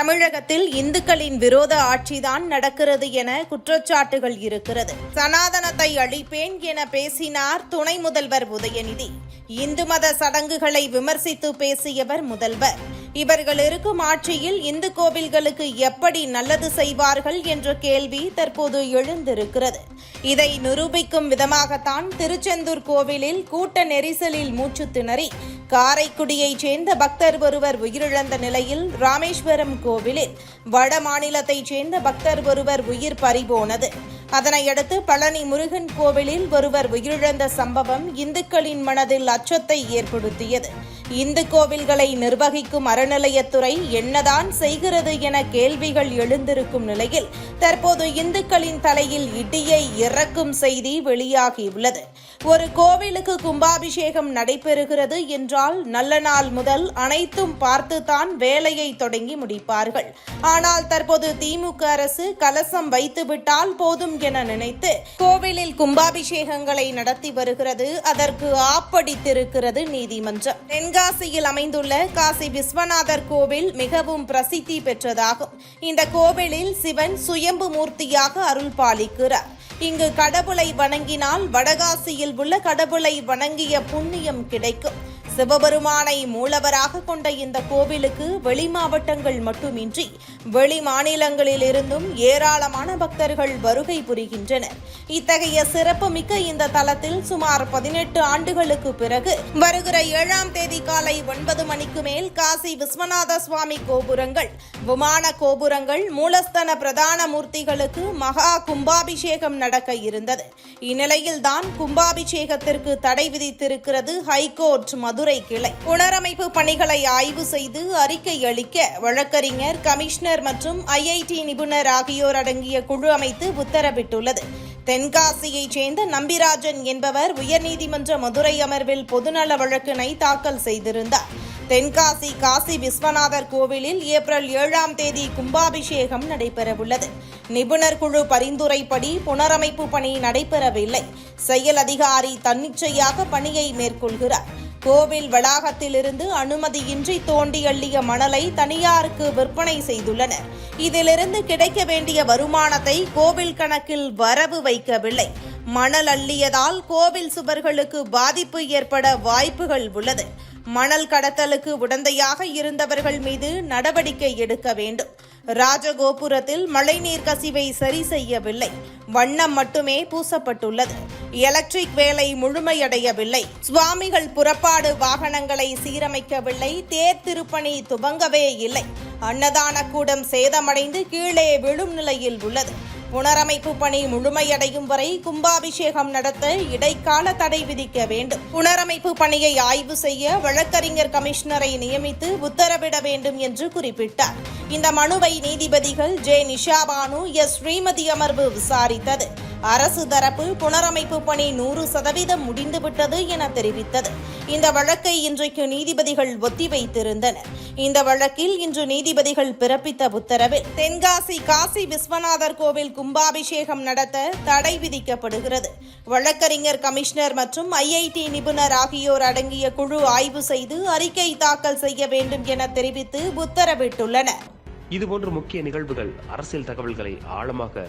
தமிழகத்தில் இந்துக்களின் விரோத ஆட்சிதான் நடக்கிறது என குற்றச்சாட்டுகள் இருக்கிறது. சனாதனத்தை அழிப்பேன் என பேசினார் துணை முதல்வர் உதயநிதி. இந்து மத சடங்குகளை விமர்சித்து பேசியவர் முதல்வர். இவர்கள் இருக்கும் ஆட்சியில் இந்து கோவில்களுக்கு எப்படி நல்லது செய்வார்கள் என்ற கேள்வி தற்போது எழுந்திருக்கிறது. இதை நிரூபிக்கும் விதமாகத்தான் திருச்செந்தூர் கோவிலில் கூட்ட நெரிசலில் மூச்சு திணறி காரைக்குடியைச் சேர்ந்த பக்தர் ஒருவர் உயிரிழந்த நிலையில் ராமேஸ்வரம் கோவிலில் வட மாநிலத்தைச் சேர்ந்த பக்தர் ஒருவர் உயிர் பறிபோனது. அதனையடுத்து பழனி முருகன் கோவிலில் ஒருவர் உயிரிழந்த சம்பவம் இந்துக்களின் மனதில் அச்சத்தை ஏற்படுத்தியது. இந்து கோவில்களை நிர்வகிக்கும் அறநிலையத்துறை என்னதான் செய்கிறது என கேள்விகள் எழுந்திருக்கும் நிலையில் தற்போது இந்துக்களின் தலையில் இடியை இறக்கும் செய்தி வெளியாகியுள்ளது. ஒரு கோவிலுக்கு கும்பாபிஷேகம் நடைபெறுகிறது என்றால் நல்ல நாள் முதல் அனைத்தும் பார்த்துதான் வேலையை தொடங்கி முடிப்பார்கள். ஆனால் தற்போது திமுக அரசு கலசம் வைத்துவிட்டால் போதும் என நினைத்து கோவிலில் கும்பாபிஷேகங்களை நடத்தி வருகிறது. அதற்கு ஆப்படித்திருக்கிறது நீதிமன்றம். தென்காசியில் அமைந்துள்ள காசி விஸ்வநாதர் கோவில் மிகவும் பிரசித்தி பெற்றதாகும். இந்த கோவிலில் சிவன் சுயம்பு மூர்த்தியாக அருள் பாலிக்கிறார். இங்கு கடவுளை வணங்கினால் வடகாசியில் உள்ள கடவுளை வணங்கிய புண்ணியம் கிடைக்கும். சிவபெருமானை மூலவராக கொண்ட இந்த கோவிலுக்கு வெளி மாவட்டங்கள் மட்டுமின்றி வெளி மாநிலங்களில் இருந்தும் ஏராளமான பக்தர்கள் வருகை புரிகின்றனர். இத்தகைய சிறப்புமிக்க இந்த தலத்தில் சுமார் பதினெட்டு ஆண்டுகளுக்கு பிறகு வருகிற ஏழாம் தேதி காலை ஒன்பது மணிக்கு மேல் காசி விஸ்வநாத சுவாமி கோபுரங்கள் விமான கோபுரங்கள் மூலஸ்தன பிரதான மூர்த்திகளுக்கு மகா கும்பாபிஷேகம் நடக்க இருந்தது. இந்நிலையில்தான் கும்பாபிஷேகத்திற்கு தடை விதித்திருக்கிறது ஹைகோர்ட் மதுரை கிளை. புனரமைப்பு பணிகளை ஆய்வு செய்து அறிக்கை அளிக்க வழக்கறிஞர் கமிஷனர் மற்றும் ஐஐடி நிபுணர் ஆகியோர் அடங்கிய குழு அமைத்து உத்தரவிட்டுள்ளது. தென்காசியைச் சேர்ந்த நம்பிராஜன் என்பவர் உயர்நீதிமன்ற மதுரை அமர்வில் பொதுநல வழக்கினை தாக்கல் செய்திருந்தார். தென்காசி காசி விஸ்வநாதர் கோவிலில் ஏப்ரல் ஏழாம் தேதி கும்பாபிஷேகம் நடைபெறவுள்ளது. நிபுணர் குழு பரிந்துரைப்படி புனரமைப்பு பணி நடைபெறவில்லை. செயல் அதிகாரி தன்னிச்சையாக பணியை மேற்கொள்கிறார். கோவில் வளாகத்திலிருந்து அனுமதியின்றி தோண்டி அள்ளிய மணலை தனியாருக்கு விற்பனை செய்துள்ளனர். இதிலிருந்து கிடைக்க வேண்டிய வருமானத்தை கோவில் கணக்கில் வரவு வைக்கவில்லை. மணல் அள்ளியதால் கோவில் சுவர்களுக்கு பாதிப்பு ஏற்பட வாய்ப்புகள் உள்ளது. மணல் கடத்தலுக்கு உடந்தையாக இருந்தவர்கள் மீது நடவடிக்கை எடுக்க வேண்டும். ராஜகோபுரத்தில் மழைநீர் கசிவை சரி செய்யவில்லை. வண்ணம் மட்டுமே பூசப்பட்டுள்ளது. எலக்ட்ரிக் வேலை முழுமையடையவில்லை. சுவாமிகள் புறப்பாடு வாகனங்களை சீரமைக்கவில்லை. தேர் திருப்பணி துவங்கவே இல்லை. அன்னதான கூடம் சேதமடைந்து கீழே விழும் நிலையில் உள்ளது. புனரமைப்பு பணி முழுமையடையும் வரை கும்பாபிஷேகம் நடத்த இடைக்கால தடை விதிக்க வேண்டும். புனரமைப்பு பணியை ஆய்வு செய்ய வழக்கறிஞர் கமிஷனரை நியமித்து உத்தரவிட வேண்டும் என்று குறிப்பிட்டார். இந்த மனுவை நீதிபதிகள் ஜே. நிஷாபானு எஸ். ஸ்ரீமதி அமர்வு விசாரித்தது. அரசு தரப்பு புனரமைப்பு பணி நூறு சதவீதம் முடிந்துவிட்டது என தெரிவித்தது. இந்த வழக்கை இன்றைக்கு நீதிபதிகள் ஒத்திவைத்திருந்தனர். இந்த வழக்கில் இன்று நீதிபதிகள் பிறப்பித்த உத்தரவில் தென்காசி காசி விஸ்வநாதர் கோவில் கும்பாபிஷேகம் நடத்த தடை விதிக்கப்படுகிறது. வழக்கறிஞர் கமிஷனர் மற்றும் ஐஐடி நிபுணர் ஆகியோர் அடங்கிய குழு ஆய்வு செய்து அறிக்கை தாக்கல் செய்ய வேண்டும் என தெரிவித்து உத்தரவிட்டுள்ளனர். இதுபோன்ற முக்கிய நிகழ்வுகள் அரசியல் தகவல்களை ஆழமாக